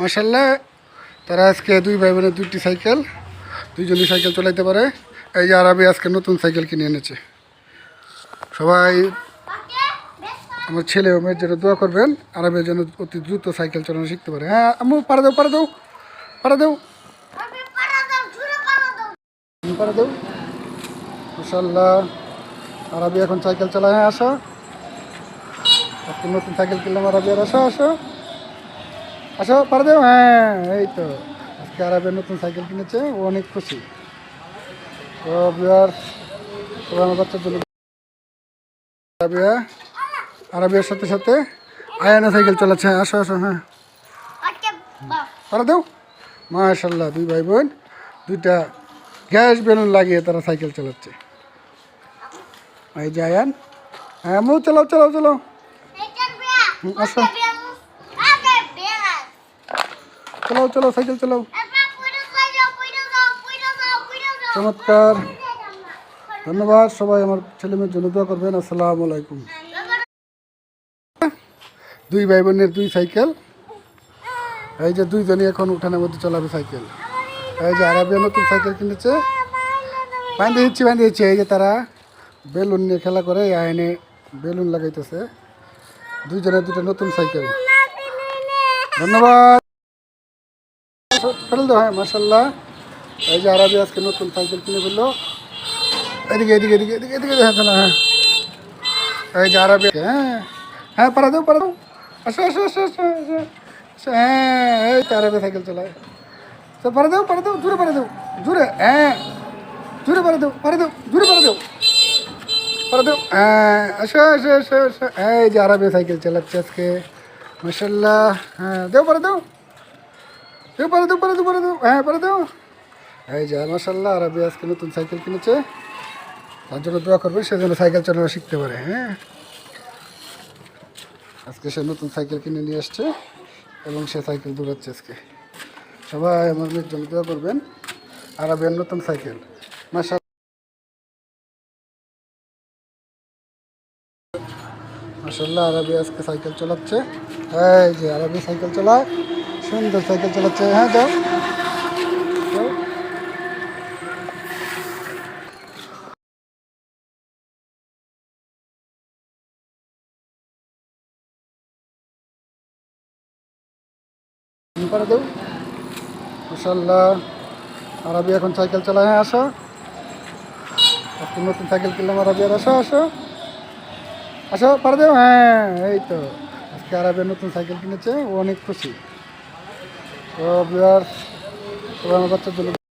মাসাল্লাহ তারা আজকে দুই ভাই বোনের দুইটি সাইকেল, দুইজনই সাইকেল চলাইতে পারে। এই যে আরবি আজকে নতুন সাইকেল কিনে এনেছে। সবাই, আমার ছেলে ও মেয়ের জন্য দোয়া করবেন, আরবের জন্য অতি দ্রুত সাইকেল চালানো শিখতে পারে। হ্যাঁ আম্মু পারা দেও পারা দেও পারা দেও। তুমি পারা দেও। মাসাল্লাহ আরবি এখন সাইকেল চালায় হ্যাঁ আসো। নতুন সাইকেল কিনলাম, আরবি আর আসো আসো। আসো পারা দেও হ্যাঁ এই তো। আজকে আরবের নতুন সাইকেল কিনেছে ও অনেক খুশি। তো সবাই আমার বাচ্চার জন্য আরবিয়া আরবিয়ার সাথে সাথে আয়ানা সাইকেল চালাচ্ছে। হ্যাঁ আসো আসো হ্যাঁ। পারা দেও মাশাল্লাহ দুই ভাই বোন দুইটা গ্যাস বেলুন লাগিয়ে তারা সাইকেল চালাচ্ছে। এই যে আয়ান। হ্যাঁ মু চালাও চালাও চালাও। আসো। চালাও চালাও, সাইকেল চালাও। চমৎকার। ধন্যবাদ, সবাই আমার ছেলে মেয়ের জন্য দোয়া করবেন। আসসালামু আলাইকুম। দুই ভাই বোনের দুই সাইকেল। এই যে দুইজনই এখন উঠানের মধ্যে চলাবে সাইকেল। এই যে আরবিয়া নতুন সাইকেল কিনেছে। বাঁধে দিচ্ছি বাঁধে দিচ্ছি। এই যে তারা বেলুন নিয়ে খেলা করে আইনে বেলুন লাগাইতেছে। দুইজনের দুটো নতুন সাইকেল। ধন্যবাদ। ফেল দাও হ্যাঁ মাসাল্লাহ এই যে আরবি আজকে নতুন সাইকেল কিনে ফেলল। এদিকে এদিকে এদিকে এদিকে এদিকে হ্যাঁ ফেলা হ্যাঁ। এই যে আরবি হ্যাঁ। হ্যাঁ পারা দেও পারা দেও। আসো আসো আসো আসো আসো। আসো, হ্যাঁ এই তো আরবি সাইকেল চালায়। তো পারা দেও পারা দেও জোরে পারা দেও জোরে হ্যাঁ। জোরে পারা দেও পারা দেও জোরে দেও পারা দেও পারা দেও পারা দেও। হ্যাঁ পারা দেও। এই যে মাসাল্লাহ আরবি আজকে নতুন সাইকেল কিনেছে। তার জন্য দোয়া করবে, সে যেন সাইকেল চালানো শিখতে পারে হ্যাঁ? আজকে সে নতুন সাইকেল কিনে নিয়ে আসছে এবং সে সাইকেল দৌড়াচ্ছে আজকে। সবাই আমার মেয়ের জন্য দোয়া করবেন। আরবিয়ান নতুন সাইকেল। মাসা মাসাল্লাহ আরবি আজকে সাইকেল চালাচ্ছে। এই যে, আরবি সাইকেল চালায়। সুন্দর সাইকেল চালাচ্ছে। হ্যাঁ যাও। তুমি মাসাল্লাহ আরবি এখন সাইকেল চালায়। হ্যাঁ আসো। আজকে নতুন সাইকেল কিনলাম, আরবি আর আসো আসো। আসো পারে হ্যাঁ এই তো। আজকে আরবের নতুন সাইকেল কিনেছে। অনেক খুশি। তো আমার বাচ্চার জন্য